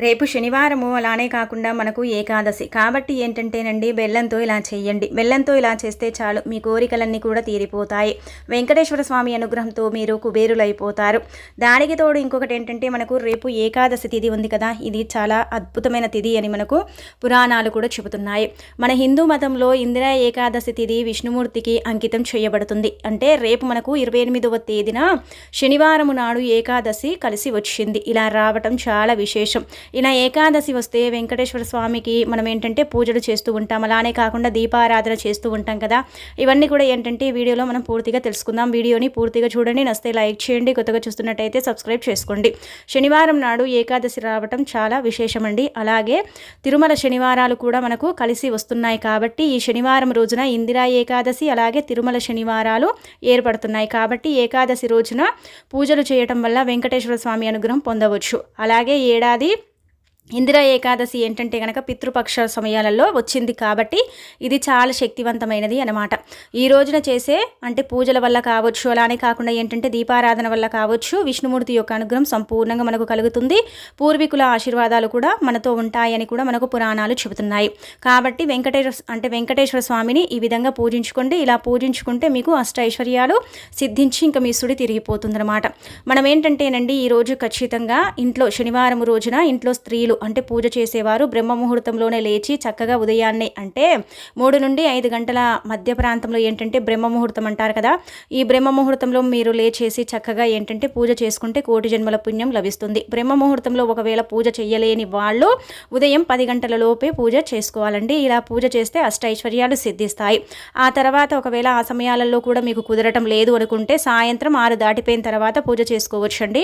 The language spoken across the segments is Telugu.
రేపు శనివారము అలానే కాకుండా మనకు ఏకాదశి. కాబట్టి ఏంటంటేనండి బెల్లంతో ఇలా చేయండి బెల్లంతో ఇలా చేస్తే చాలు మీ కోరికలన్నీ కూడా తీరిపోతాయి. వెంకటేశ్వర స్వామి అనుగ్రహంతో మీరు కుబేరులైపోతారు. దానికి తోడు ఇంకొకటి ఏంటంటే మనకు రేపు ఏకాదశి తిథి ఉంది కదా ఇది చాలా అద్భుతమైన తిథి అని మనకు పురాణాలు కూడా చెబుతున్నాయి. మన హిందూ మతంలో ఇందిరా ఏకాదశి తిథి విష్ణుమూర్తికి అంకితం చేయబడుతుంది. అంటే రేపు మనకు ఇరవై ఎనిమిదవ తేదీన శనివారము నాడు ఏకాదశి కలిసి వచ్చింది. ఇలా రావటం చాలా విశేషం. ఇలా ఏకాదశి వస్తే వెంకటేశ్వర స్వామికి మనం ఏంటంటే పూజలు చేస్తూ ఉంటాం. అలానే కాకుండా దీపారాధన చేస్తూ ఉంటాం కదా. ఇవన్నీ కూడా ఏంటంటే వీడియోలో మనం పూర్తిగా తెలుసుకుందాం. వీడియోని పూర్తిగా చూడండి. నస్తే లైక్ చేయండి. కొత్తగా చూస్తున్నట్టయితే సబ్స్క్రైబ్ చేసుకోండి. శనివారం నాడు ఏకాదశి రావటం చాలా విశేషమండి. అలాగే తిరుమల శనివారాలు కూడా మనకు కలిసి వస్తున్నాయి కాబట్టి ఈ శనివారం రోజున ఇందిరా ఏకాదశి అలాగే తిరుమల శనివారాలు ఏర్పడుతున్నాయి కాబట్టి ఏకాదశి రోజున పూజలు చేయటం వల్ల వెంకటేశ్వర స్వామి అనుగ్రహం పొందవచ్చు. అలాగే ఏడాది ఇందిరా ఏకాదశి ఏంటంటే కనుక పితృపక్ష సమయాలలో వచ్చింది కాబట్టి ఇది చాలా శక్తివంతమైనది అనమాట ఈ రోజున చేసే అంటే పూజల వల్ల కావచ్చు అలానే కాకుండా ఏంటంటే దీపారాధన వల్ల కావచ్చు విష్ణుమూర్తి యొక్క అనుగ్రహం సంపూర్ణంగా మనకు కలుగుతుంది. పూర్వీకుల ఆశీర్వాదాలు కూడా మనతో ఉంటాయని కూడా మనకు పురాణాలు చెబుతున్నాయి. కాబట్టి వెంకటేశ్వర అంటే వెంకటేశ్వర స్వామిని ఈ విధంగా పూజించుకోండి ఇలా పూజించుకుంటే మీకు అష్ట ఐశ్వర్యాలు సిద్ధించి ఇంకా మీ సుడి తిరిగిపోతుందన్నమాట. మనం ఏంటంటేనండి ఈరోజు ఖచ్చితంగా ఇంట్లో శనివారం రోజున ఇంట్లో స్త్రీలు అంటే పూజ చేసేవారు. బ్రహ్మ ముహూర్తంలోనే లేచి చక్కగా ఉదయాన్నే అంటే మూడు నుండి ఐదు గంటల మధ్య ప్రాంతంలో ఏంటంటే బ్రహ్మ ముహూర్తం అంటారు కదా. ఈ బ్రహ్మ ముహూర్తంలో మీరు లేచేసి చక్కగా ఏంటంటే పూజ చేసుకుంటే కోటి జన్మల పుణ్యం లభిస్తుంది. బ్రహ్మ ముహూర్తంలో ఒకవేళ పూజ చేయలేని వాళ్ళు ఉదయం పది గంటల లోపే పూజ చేసుకోవాలండి. ఇలా పూజ చేస్తే అష్టైశ్వర్యాలు సిద్ధిస్తాయి. ఆ తర్వాత ఒకవేళ ఆ సమయాలలో కూడా మీకు కుదరటం లేదు అనుకుంటే సాయంత్రం ఆరు దాటిపోయిన తర్వాత పూజ చేసుకోవచ్చండి.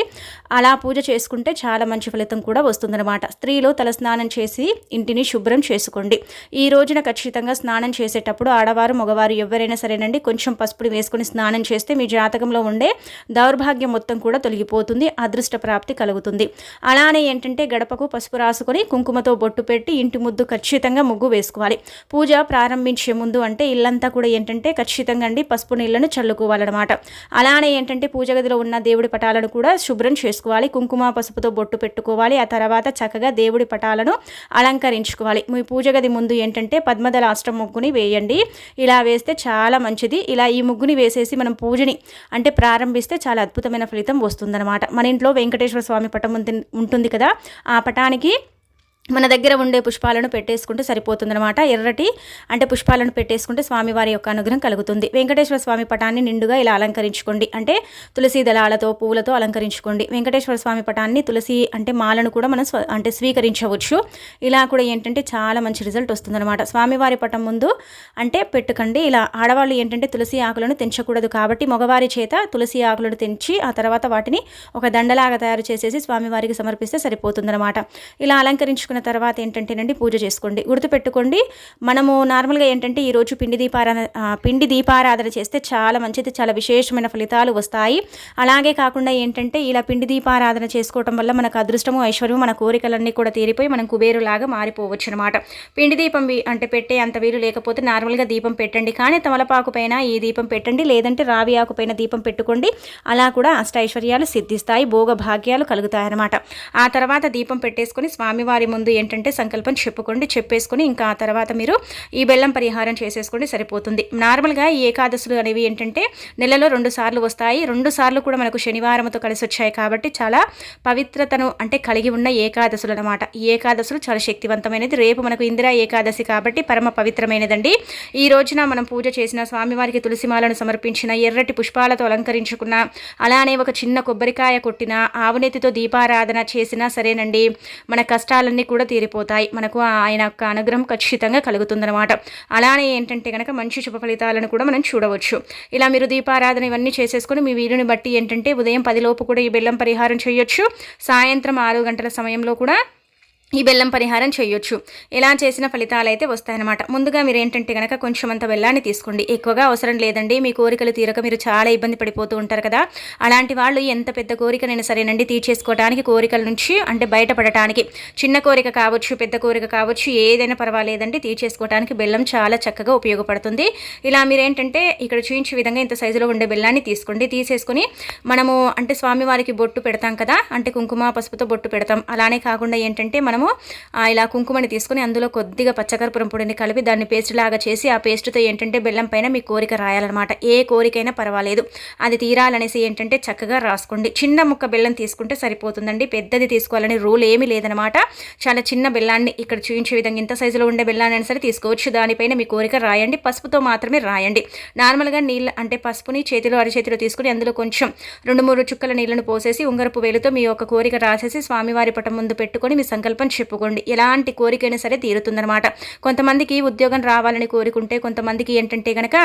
అలా పూజ చేసుకుంటే చాలా మంచి ఫలితం కూడా వస్తుందన్నమాట. స్త్రీలు తలస్నానం చేసి ఇంటిని శుభ్రం చేసుకోండి. ఈ రోజున ఖచ్చితంగా స్నానం చేసేటప్పుడు ఆడవారు మగవారు ఎవరైనా సరేనండి కొంచెం పసుపుని వేసుకొని స్నానం చేస్తే మీ జాతకంలో ఉండే దౌర్భాగ్యం మొత్తం కూడా తొలగిపోతుంది అదృష్ట ప్రాప్తి కలుగుతుంది. అలానే ఏంటంటే గడపకు పసుపు రాసుకొని కుంకుమతో బొట్టు పెట్టి ఇంటి ముద్దు ఖచ్చితంగా ముగ్గు వేసుకోవాలి. పూజ ప్రారంభించే ముందు అంటే ఇల్లంతా కూడా ఏంటంటే ఖచ్చితంగా అండి పసుపు నీళ్ళను చల్లుకోవాలన్నమాట. అలానే ఏంటంటే పూజ గదిలో ఉన్న దేవుడి పటాలను కూడా శుభ్రం చేసుకోవాలి కుంకుమ పసుపుతో బొట్టు పెట్టుకోవాలి ఆ తర్వాత చక్కగా దేవుడి పటాలను అలంకరించుకోవాలి. మీ పూజ గది ముందు ఏంటంటే పద్మదళ అష్టం ముగ్గుని వేయండి. ఇలా వేస్తే చాలా మంచిది. ఇలా ఈ ముగ్గుని వేసేసి మనం పూజని అంటే ప్రారంభిస్తే చాలా అద్భుతమైన ఫలితం వస్తుందన్నమాట. మన ఇంట్లో వెంకటేశ్వర స్వామి పటం ఉంటుంది కదా? ఆ పటానికి మన దగ్గర ఉండే పుష్పాలను పెట్టేసుకుంటే సరిపోతుందనమాట ఎర్రటి అంటే పుష్పాలను పెట్టేసుకుంటే స్వామివారి యొక్క అనుగ్రహం కలుగుతుంది. వెంకటేశ్వర స్వామి పటాన్ని నిండుగా ఇలా అలంకరించుకోండి. అంటే తులసి దళాలతో పూలతో అలంకరించుకోండి. వెంకటేశ్వర స్వామి పటాన్ని తులసి అంటే మాలను కూడా మనం అంటే స్వీకరించవచ్చు. ఇలా కూడా ఏంటంటే చాలా మంచి రిజల్ట్ వస్తుందన్నమాట. స్వామివారి పటం ముందు అంటే పెట్టుకండి. ఇలా ఆడవాళ్ళు ఏంటంటే తులసి ఆకులను తెంచకూడదు కాబట్టి మగవారి చేత తులసి ఆకులను తెంచి ఆ తర్వాత వాటిని ఒక దండలాగా తయారు చేసేసి స్వామివారికి సమర్పిస్తే సరిపోతుందన్నమాట. ఇలా అలంకరించుకుని చేసుకున్న తర్వాత ఏంటంటేనండి పూజ చేసుకోండి. గుర్తుపెట్టుకోండి మనము నార్మల్గా ఏంటంటే ఈరోజు పిండి దీపారాధన పిండి దీపారాధన చేస్తే చాలా మంచిది చాలా విశేషమైన ఫలితాలు వస్తాయి. అలాగే కాకుండా ఏంటంటే ఇలా పిండి దీపారాధన చేసుకోవటం వల్ల మనకు అదృష్టము ఐశ్వర్యం మన కోరికలన్నీ కూడా తీరిపోయి మనం కుబేరులాగా మారిపోవచ్చు అనమాట పిండి దీపం అంటే పెట్టే అంత వీలు లేకపోతే నార్మల్గా దీపం పెట్టండి. కానీ తమలపాకు పైన ఈ దీపం పెట్టండి లేదంటే రావి ఆకు పైన దీపం పెట్టుకోండి. అలా కూడా అష్ట ఐశ్వర్యాలు సిద్ధిస్తాయి భోగ భాగ్యాలు కలుగుతాయన్నమాట ఆ తర్వాత దీపం పెట్టేసుకొని స్వామివారి ముందు ముందు ఏంటంటే సంకల్పం చెప్పుకోండి చెప్పేసుకొని ఇంకా ఆ తర్వాత మీరు ఈ బెల్లం పరిహారం చేసేసుకోండి సరిపోతుంది. నార్మల్గా ఈ ఏకాదశులు అనేవి ఏంటంటే నెలలో రెండు సార్లు వస్తాయి. రెండు సార్లు కూడా మనకు శనివారంతో కలిసి వచ్చాయి కాబట్టి చాలా పవిత్రతను అంటే కలిగి ఉన్న ఏకాదశులు అనమాట ఈ ఏకాదశులు చాలా శక్తివంతమైనది. రేపు మనకు ఇందిరా ఏకాదశి కాబట్టి పరమ పవిత్రమైనదండి. ఈ రోజున మనం పూజ చేసిన స్వామివారికి తులసిమాలను సమర్పించిన ఎర్రటి పుష్పాలతో అలంకరించుకున్న అలానే ఒక చిన్న కొబ్బరికాయ కొట్టిన ఆవునెతితో దీపారాధన చేసినా సరేనండి. మన కష్టాలన్నీ కూడా తీరిపోతాయి. మనకు ఆయన యొక్క అనుగ్రహం ఖచ్చితంగా కలుగుతుందనమాట అలానే ఏంటంటే కనుక మంచి శుభ ఫలితాలను కూడా మనం చూడవచ్చు. ఇలా మీరు దీపారాధన ఇవన్నీ చేసేసుకొని మీ వీలుని బట్టి ఏంటంటే ఉదయం పదిలోపు కూడా ఈ బెల్లం పరిహారం చేయొచ్చు. సాయంత్రం ఆరు గంటల సమయంలో కూడా ఈ బెల్లం పరిహారం చేయొచ్చు. ఇలా చేసిన ఫలితాలు అయితే వస్తాయన్నమాట. ముందుగా మీరు ఏంటంటే కనుక కొంచెం అంత బెల్లాన్ని తీసుకోండి. ఎక్కువగా అవసరం లేదండి. మీ కోరికలు తీరక మీరు చాలా ఇబ్బంది పడిపోతూ ఉంటారు కదా. అలాంటి వాళ్ళు ఎంత పెద్ద కోరికనైనా సరేనండి తీర్చేసుకోవడానికి కోరికల నుంచి అంటే బయటపడటానికి. చిన్న కోరిక కావచ్చు పెద్ద కోరిక కావచ్చు ఏదైనా పర్వాలేదండి. తీర్చేసుకోవడానికి బెల్లం చాలా చక్కగా ఉపయోగపడుతుంది. ఇలా మీరు ఏంటంటే ఇక్కడ చూపించే విధంగా ఇంత సైజులో ఉండే బెల్లాన్ని తీసుకోండి. తీసేసుకొని మనము అంటే స్వామివారికి బొట్టు పెడతాం కదా. అంటే కుంకుమ పసుపుతో బొట్టు పెడతాం. అలానే కాకుండా ఏంటంటే మనం మనము ఇలా కుంకుమని తీసుకుని అందులో కొద్దిగా పచ్చకర్పూరం పొడిని కలిపి దాన్ని పేస్ట్ లాగా చేసి ఆ పేస్ట్తో ఏంటంటే బెల్లం పైన మీ కోరిక రాయాలన్నమాట. ఏ కోరికైనా పర్వాలేదు. అది తీరాలనేసి ఏంటంటే చక్కగా రాసుకోండి. చిన్న ముక్క బెల్లం తీసుకుంటే సరిపోతుందండి. పెద్దది తీసుకోవాలని రూల్ ఏమీ లేదనమాట చాలా చిన్న బెల్లాన్ని ఇక్కడ చూపించే విధంగా ఇంత సైజులో ఉండే బెల్లాన్ని అయినా సరే తీసుకోవచ్చు. దానిపైన మీ కోరిక రాయండి. పసుపుతో మాత్రమే రాయండి. నార్మల్గా నీళ్ళ అంటే పసుపుని చేతిలో అరచేతిలో తీసుకుని అందులో కొంచెం రెండు మూడు చుక్కల నీళ్ళను పోసేసి ఉంగరపు వేలుతో మీ యొక్క కోరిక రాసేసి స్వామివారి పటం ముందు పెట్టుకొని మీ సంకల్పం చెప్పుకోండి. ఎలాంటి కోరికైనా సరే తీరుతుందనమాట కొంతమందికి ఉద్యోగం రావాలని కోరికుంటే కొంతమందికి ఏంటంటే కనుక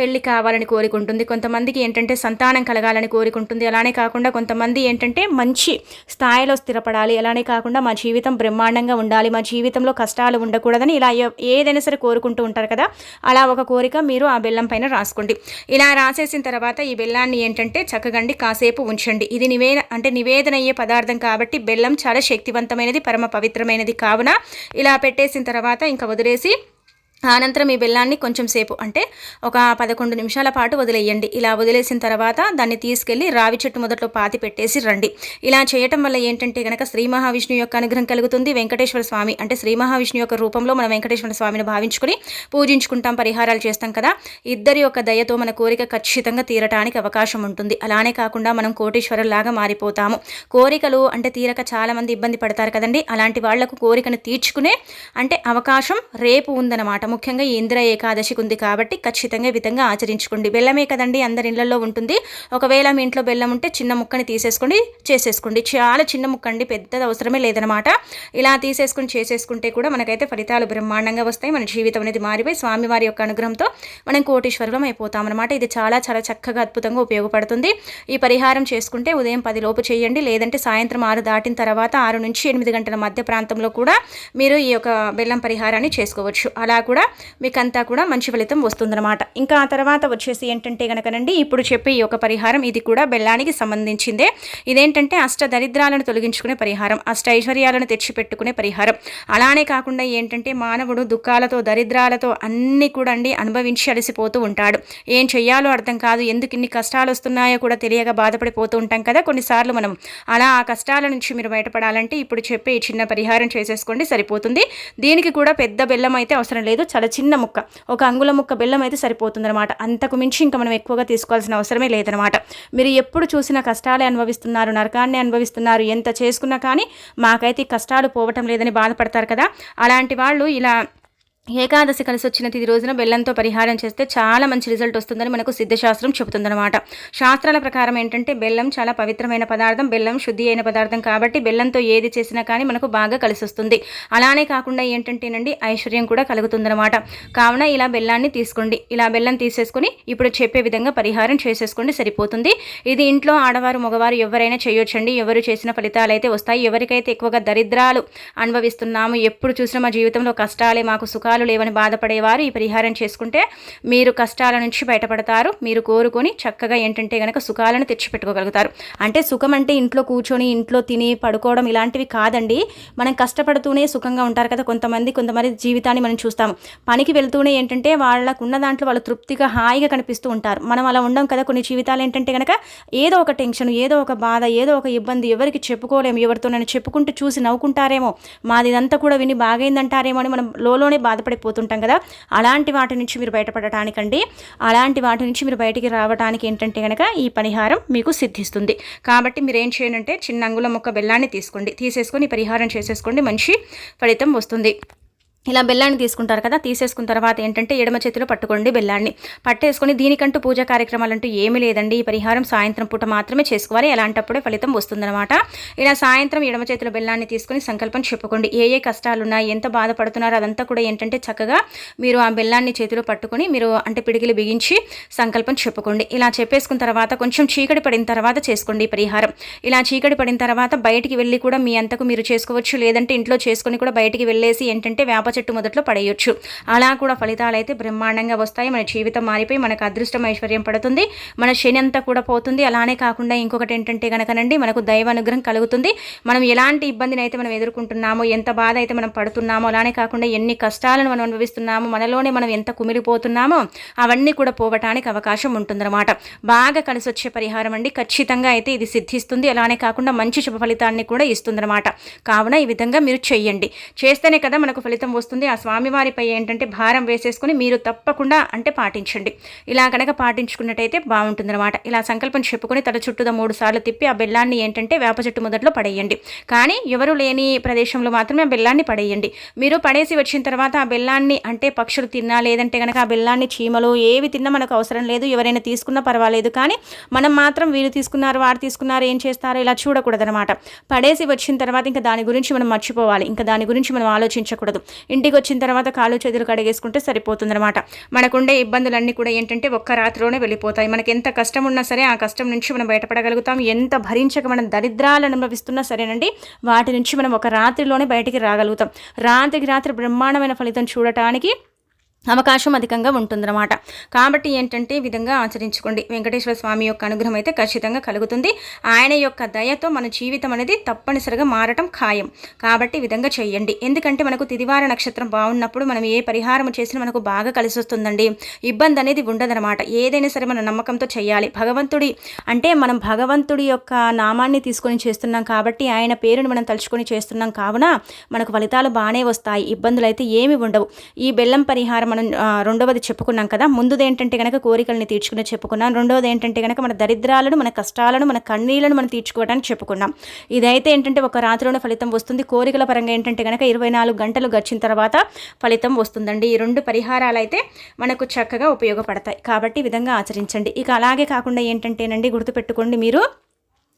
పెళ్ళి కావాలని కోరికుంటుంది. కొంతమందికి ఏంటంటే సంతానం కలగాలని కోరికుంటుంది. అలానే కాకుండా కొంతమంది ఏంటంటే మంచి స్థాయిలో స్థిరపడాలి. అలానే కాకుండా మా జీవితం బ్రహ్మాండంగా ఉండాలి. మా జీవితంలో కష్టాలు ఉండకూడదని ఇలా ఏదైనా సరే కోరుకుంటూ ఉంటారు కదా. అలా ఒక కోరిక మీరు ఆ బెల్లం పైన రాసుకోండి. ఇలా రాసేసిన తర్వాత ఈ బెల్లాన్ని ఏంటంటే చక్కగండి కాసేపు ఉంచండి. ఇది నివేద అంటే నివేదన అయ్యే పదార్థం కాబట్టి బెల్లం చాలా శక్తివంతమైనది పరమ పవిత్ర పవిత్రమైనది కావున ఇలా పెట్టేసిన తర్వాత ఇంకా వదిలేసి అనంతరం ఈ బెల్లాన్ని కొంచెం సేపు అంటే ఒక పదకొండు నిమిషాల పాటు వదిలేయండి. ఇలా వదిలేసిన తర్వాత దాన్ని తీసుకెళ్ళి రావి చెట్టు మొదట్లో పాతి పెట్టేసి రండి. ఇలా చేయటం వల్ల ఏంటంటే కనుక శ్రీ మహావిష్ణు యొక్క అనుగ్రహం కలుగుతుంది. వెంకటేశ్వర స్వామి అంటే శ్రీ మహావిష్ణు యొక్క రూపంలో మనం వెంకటేశ్వర స్వామిని భావించుకుని పూజించుకుంటాం పరిహారాలు చేస్తాం కదా. ఇద్దరి యొక్క దయతో మన కోరిక ఖచ్చితంగా తీరటానికి అవకాశం ఉంటుంది. అలానే కాకుండా మనం కోటీశ్వరులాగా మారిపోతాము. కోరికలు అంటే తీరక చాలామంది ఇబ్బంది పడతారు కదండి. అలాంటి వాళ్ళకు కోరికను తీర్చుకునే అంటే అవకాశం రేపు ఉందన్నమాట. ముఖ్యంగా ఈ ఇంద్ర ఏకాదశికి ఉంది కాబట్టి ఖచ్చితంగా ఈ విధంగా ఆచరించుకోండి. బెల్లమే కదండి అందరి ఇళ్ళలో ఉంటుంది. ఒకవేళ మీ ఇంట్లో బెల్లం ఉంటే చిన్న ముక్కని తీసేసుకోండి చేసేసుకోండి. చాలా చిన్న ముక్క అండి పెద్దది అవసరమే లేదనమాట ఇలా తీసేసుకుని చేసేసుకుంటే కూడా మనకైతే ఫలితాలు బ్రహ్మాండంగా వస్తాయి. మన జీవితం అనేది మారిపోయి స్వామివారి యొక్క అనుగ్రహంతో మనం కోటీశ్వరులం అయిపోతామన్నమాట. ఇది చాలా చాలా చక్కగా అద్భుతంగా ఉపయోగపడుతుంది. ఈ పరిహారం చేసుకుంటే ఉదయం పది లోపు చేయండి. లేదంటే సాయంత్రం ఆరు దాటిన తర్వాత ఆరు నుంచి ఎనిమిది గంటల మధ్య ప్రాంతంలో కూడా మీరు ఈ యొక్క బెల్లం పరిహారాన్ని చేసుకోవచ్చు. అలా కూడా కూడా మీకంతా కూడా మంచి ఫలితం వస్తుందన్నమాట. ఇంకా ఆ తర్వాత వచ్చేసి ఏంటంటే కనుకనండి ఇప్పుడు చెప్పే ఈ యొక్క పరిహారం ఇది కూడా బెల్లానికి సంబంధించిందే. ఇదేంటంటే అష్ట దరిద్రాలను తొలగించుకునే పరిహారం అష్ట ఐశ్వర్యాలను తెచ్చిపెట్టుకునే పరిహారం. అలానే కాకుండా ఏంటంటే మానవుడు దుఃఖాలతో దరిద్రాలతో అన్నీ కూడా అండి అనుభవించి అలసిపోతూ ఉంటాడు. ఏం చెయ్యాలో అర్థం కాదు ఎందుకు ఇన్ని కష్టాలు వస్తున్నాయో కూడా తెలియక బాధపడిపోతూ ఉంటాం కదా కొన్నిసార్లు మనం. అలా ఆ కష్టాల నుంచి మీరు బయటపడాలంటే ఇప్పుడు చెప్పే ఈ చిన్న పరిహారం చేసేసుకోండి సరిపోతుంది. దీనికి కూడా పెద్ద బెల్లం అయితే అవసరం లేదు చాలా చిన్న ముక్క. ఒక అంగుళ ముక్క బెల్లం అయితే సరిపోతుందన్నమాట. అంతకు మించి ఇంకా మనం ఎక్కువగా తీసుకోవాల్సిన అవసరమే లేదనమాట మీరు ఎప్పుడు చూసినా కష్టాలే అనుభవిస్తున్నారు నరకాన్ని అనుభవిస్తున్నారు ఎంత చేసుకున్నా కానీ మాకైతే కష్టాలు పోవటం లేదని బాధపడతారు కదా. అలాంటి వాళ్ళు ఇలా ఏకాదశి కలిసి వచ్చిన తిది రోజున బెల్లంతో పరిహారం చేస్తే చాలా మంచి రిజల్ట్ వస్తుందని మనకు సిద్ధశాస్త్రం చెబుతుందన్నమాట. శాస్త్రాల ప్రకారం ఏంటంటే బెల్లం చాలా పవిత్రమైన పదార్థం బెల్లం శుద్ధి అయిన పదార్థం కాబట్టి బెల్లంతో ఏది చేసినా కానీ మనకు బాగా కలిసి వస్తుంది అలానే కాకుండా ఏంటంటేనండి ఐశ్వర్యం కూడా కలుగుతుందన్నమాట. కావున ఇలా బెల్లాన్ని తీసుకోండి. ఇలా బెల్లం తీసేసుకుని ఇప్పుడు చెప్పే విధంగా పరిహారం చేసేసుకోండి సరిపోతుంది. ఇది ఇంట్లో ఆడవారు మగవారు ఎవరైనా చేయొచ్చండి. ఎవరు చేసిన ఫలితాలు అయితే వస్తాయి. ఎవరికైతే ఎక్కువగా దరిద్రాలు అనుభవిస్తున్నాము ఎప్పుడు చూసినా మా జీవితంలో కష్టాలే మాకు సుఖాలు సుఖాలు లేవని బాధపడేవారు. ఈ పరిహారం చేసుకుంటే మీరు కష్టాల నుంచి బయటపడతారు. మీరు కోరుకొని చక్కగా ఏంటంటే కనుక సుఖాలను తెచ్చిపెట్టుకోగలుగుతారు. అంటే సుఖం అంటే ఇంట్లో కూర్చొని ఇంట్లో తిని పడుకోవడం ఇలాంటివి కాదండి. మనం కష్టపడుతూనే సుఖంగా ఉంటారు కదా కొంతమంది. కొంతమంది జీవితాన్ని మనం చూస్తాము. పనికి వెళ్తూనే ఏంటంటే వాళ్ళకు ఉన్న దాంట్లో వాళ్ళు తృప్తిగా హాయిగా కనిపిస్తూ ఉంటారు. మనం అలా ఉండం కదా కొన్ని జీవితాలు ఏంటంటే కనుక ఏదో ఒక టెన్షన్ ఏదో ఒక బాధ ఏదో ఒక ఇబ్బంది ఎవరికి చెప్పుకోలేము. ఎవరితో నేను చెప్పుకుంటూ చూసి నవ్వుకుంటారేమో. మాది ఇదంతా కూడా విని బాగైందంటారేమో అని మనం లోలోనే బాధ బాధపడిపోతుంటాం కదా. అలాంటి వాటి నుంచి మీరు బయటపడటానికండి. అలాంటి వాటి నుంచి మీరు బయటికి రావడానికి ఏంటంటే కనుక ఈ పరిహారం మీకు సిద్ధిస్తుంది. కాబట్టి మీరు ఏం చేయాలంటే చిన్న అంగుళం మొక్క బెల్లాన్ని తీసుకోండి. తీసేసుకొని పరిహారం చేసేసుకోండి. మంచి ఫలితం వస్తుంది. ఇలా బెల్లాన్ని తీసుకుంటారు కదా తీసేసుకున్న తర్వాత ఏంటంటే ఎడమ చేతిలో పట్టుకోండి బెల్లాన్ని. పట్టేసుకొని దీనికంటూ పూజా కార్యక్రమాలు అంటూ ఏమీ లేదండి. ఈ పరిహారం సాయంత్రం పూట మాత్రమే చేసుకోవాలి. అలాంటప్పుడే ఫలితం వస్తుందన్నమాట. ఇలా సాయంత్రం ఎడమ చేతిలో బెల్లాన్ని తీసుకుని సంకల్పం చెప్పుకోండి. ఏ ఏ కష్టాలు ఉన్నాయి ఎంత బాధపడుతున్నారో అదంతా కూడా ఏంటంటే చక్కగా మీరు ఆ బెల్లాన్ని చేతిలో పట్టుకొని మీరు అంటే పిడికిలు బిగించి సంకల్పం చెప్పుకోండి. ఇలా చెప్పేసుకున్న తర్వాత కొంచెం చీకటి పడిన తర్వాత చేసుకోండి ఈ పరిహారం. ఇలా చీకటి పడిన తర్వాత బయటికి వెళ్ళి కూడా మీ అంతకు మీరు చేసుకోవచ్చు. లేదంటే ఇంట్లో చేసుకొని కూడా బయటికి వెళ్ళేసి ఏంటంటే వ్యాపారం చెట్టు మొదట్లో పడేయొచ్చు. అలా కూడా ఫలితాలు అయితే బ్రహ్మాండంగా వస్తాయి. మన జీవితం మారిపోయి మనకు అదృష్టం ఐశ్వర్యం పడుతుంది. మన శని అంతా కూడా పోతుంది. అలానే కాకుండా ఇంకొకటి ఏంటంటే కనుకనండి మనకు దైవ అనుగ్రహం కలుగుతుంది. మనం ఎలాంటి ఇబ్బందిని అయితే మనం ఎదుర్కొంటున్నామో ఎంత బాధ అయితే మనం పడుతున్నామో అలానే కాకుండా ఎన్ని కష్టాలను మనం అనుభవిస్తున్నామో మనలోనే మనం ఎంత కుమిలిపోతున్నామో అవన్నీ కూడా పోవటానికి అవకాశం ఉంటుందన్నమాట. బాగా కలిసి వచ్చే పరిహారం అండి. ఖచ్చితంగా అయితే ఇది సిద్ధిస్తుంది. అలానే కాకుండా మంచి శుభ ఫలితాన్ని కూడా ఇస్తుందన్నమాట. కావున ఈ విధంగా మీరు చెయ్యండి. చేస్తేనే కదా మనకు ఫలితం వస్తుంది. ఆ స్వామివారిపై ఏంటంటే భారం వేసేసుకుని మీరు తప్పకుండా అంటే పాటించండి. ఇలా కనుక పాటించుకున్నట్టయితే బాగుంటుందన్నమాట. ఇలా సంకల్పం చెప్పుకొని తల చుట్టూదా మూడు సార్లు తిప్పి ఆ బెల్లాన్ని ఏంటంటే వేప చెట్టు మొదట్లో పడేయండి. కానీ ఎవరు లేని ప్రదేశంలో మాత్రమే ఆ బెల్లాన్ని పడేయండి. మీరు పడేసి వచ్చిన తర్వాత ఆ బెల్లాన్ని అంటే పక్షులు తిన్నా లేదంటే కనుక ఆ బెల్లాన్ని చీమలు ఏవి తిన్నా మనకు అవసరం లేదు. ఎవరైనా తీసుకున్నా పర్వాలేదు. కానీ మనం మాత్రం వీరు తీసుకున్నారు వారు తీసుకున్నారు ఏం చేస్తారో ఇలా చూడకూడదనమాట పడేసి వచ్చిన తర్వాత ఇంకా దాని గురించి మనం మర్చిపోవాలి. ఇంకా దాని గురించి మనం ఆలోచించకూడదు. ఇంటికి వచ్చిన తర్వాత కాలు చేతులు కడిగేసుకుంటే సరిపోతుందన్నమాట. మనకుండే ఇబ్బందులన్నీ కూడా ఏంటంటే ఒక్క రాత్రిలోనే వెళ్ళిపోతాయి. మనకి ఎంత కష్టం ఉన్నా సరే ఆ కష్టం నుంచి మనం బయటపడగలుగుతాం. ఎంత భరించక మనం దరిద్రాలను అనుభవిస్తున్నా సరేనండి వాటి నుంచి మనం ఒక రాత్రిలోనే బయటికి రాగలుగుతాం. రాత్రికి రాత్రి బ్రహ్మాండమైన ఫలితం చూడటానికి అవకాశం అధికంగా ఉంటుందన్నమాట. కాబట్టి ఏంటంటే ఈ విధంగా ఆచరించుకోండి. వెంకటేశ్వర స్వామి యొక్క అనుగ్రహం అయితే ఖచ్చితంగా కలుగుతుంది. ఆయన యొక్క దయతో మన జీవితం అనేది తప్పనిసరిగా మారటం ఖాయం. కాబట్టి ఈ విధంగా చేయండి. ఎందుకంటే మనకు తిదివార నక్షత్రం బాగున్నప్పుడు మనం ఏ పరిహారం చేసినా మనకు బాగా కలిసి వస్తుందండి ఇబ్బంది అనేది ఉండదనమాట ఏదైనా సరే మన నమ్మకంతో చేయాలి. భగవంతుడి అంటే మనం భగవంతుడి యొక్క నామాన్ని తీసుకొని చేస్తున్నాం కాబట్టి ఆయన పేరుని మనం తలుచుకొని చేస్తున్నాం కావున మనకు ఫలితాలు బాగానే వస్తాయి. ఇబ్బందులు అయితే ఏమి ఉండవు. ఈ బెల్లం పరిహారం మనం రెండవది చెప్పుకున్నాం కదా ముందుది ఏంటంటే కనుక కోరికల్ని తీర్చుకుని చెప్పుకున్నాం. రెండవది ఏంటంటే కనుక మన దరిద్రాలను మన కష్టాలను మన కన్నీళ్ళను మనం తీర్చుకోవడానికి చెప్పుకున్నాం. ఇదైతే ఏంటంటే ఒక రాత్రిలోనే ఫలితం వస్తుంది. కోరికల పరంగా ఏంటంటే కనుక ఇరవై నాలుగు గంటలు గడిచిన తర్వాత ఫలితం వస్తుందండి. ఈ రెండు పరిహారాలు అయితే మనకు చక్కగా ఉపయోగపడతాయి. కాబట్టి ఈ విధంగా ఆచరించండి. ఇక అలాగే కాకుండా ఏంటంటేనండి గుర్తుపెట్టుకోండి మీరు.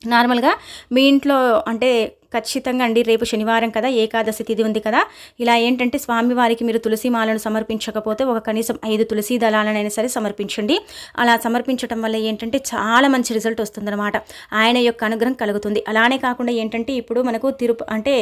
నార్మల్గా మీ ఇంట్లో అంటే ఖచ్చితంగా అండి. రేపు శనివారం కదా ఏకాదశి తిథి ఉంది కదా. ఇలా ఏంటంటే స్వామివారికి మీరు తులసి మాలను సమర్పించకపోతే ఒక కనీసం ఐదు తులసి దళాలనైనా సరే సమర్పించండి. అలా సమర్పించడం వల్ల ఏంటంటే చాలా మంచి రిజల్ట్ వస్తుందన్నమాట. ఆయన యొక్క అనుగ్రహం కలుగుతుంది. అలానే కాకుండా ఏంటంటే ఇప్పుడు మనకు తిరు అంటే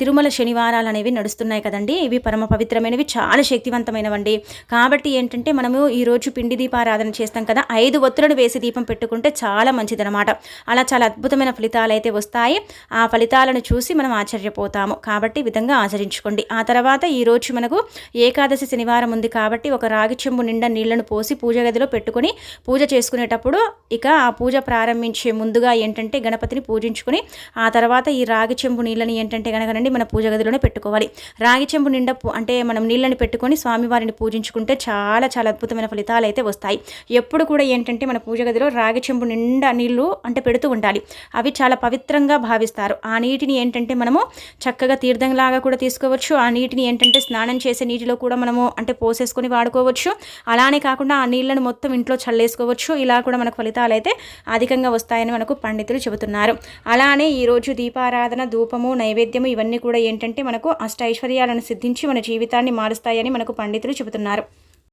తిరుమల శనివారాలు అనేవి నడుస్తున్నాయి కదండి. ఇవి పరమ పవిత్రమైనవి చాలా శక్తివంతమైనవండి. కాబట్టి ఏంటంటే మనము ఈరోజు పిండి దీపారాధన చేస్తాం కదా ఐదు ఒత్తులను వేసి దీపం పెట్టుకుంటే చాలా మంచిదనమాట అలా చాలా అద్భుతమైన ఫలితాలు అయితే వస్తాయి. ఆ ఫలిత ఫలితాలను చూసి మనం ఆశ్చర్యపోతాము. కాబట్టి విధంగా ఆచరించుకోండి. ఆ తర్వాత ఈరోజు మనకు ఏకాదశి శనివారం ఉంది కాబట్టి ఒక రాగి చెంబు నిండా నీళ్ళను పోసి పూజ గదిలో పెట్టుకొని పూజ చేసుకునేటప్పుడు ఇక ఆ పూజ ప్రారంభించే ముందుగా ఏంటంటే గణపతిని పూజించుకొని ఆ తర్వాత ఈ రాగి చెంబు నీళ్ళని ఏంటంటే కనుకనండి మన పూజ గదిలోనే పెట్టుకోవాలి. రాగి చెంబు నిండా అంటే మనం నీళ్ళని పెట్టుకొని స్వామివారిని పూజించుకుంటే చాలా చాలా అద్భుతమైన ఫలితాలు అయితే వస్తాయి. ఎప్పుడు కూడా ఏంటంటే మన పూజ గదిలో రాగి చెంబు నిండా నీళ్ళు అంటే పెడుతూ ఉండాలి. అవి చాలా పవిత్రంగా భావిస్తారు. ఆ నీటిని ఏంటంటే మనము చక్కగా తీర్థంలాగా కూడా తీసుకోవచ్చు. ఆ నీటిని ఏంటంటే స్నానం చేసే నీటిలో కూడా మనము అంటే పోసేసుకొని వాడుకోవచ్చు. అలానే కాకుండా ఆ నీళ్ళను మొత్తం ఇంట్లో చల్లేసుకోవచ్చు. ఇలా కూడా మనకు ఫలితాలు అయితే అధికంగా వస్తాయని మనకు పండితులు చెబుతున్నారు. అలానే ఈరోజు దీపారాధన ధూపము నైవేద్యము ఇవన్నీ కూడా ఏంటంటే మనకు అష్టైశ్వర్యాలను సిద్ధించి మన జీవితాన్ని మారుస్తాయని మనకు పండితులు చెబుతున్నారు.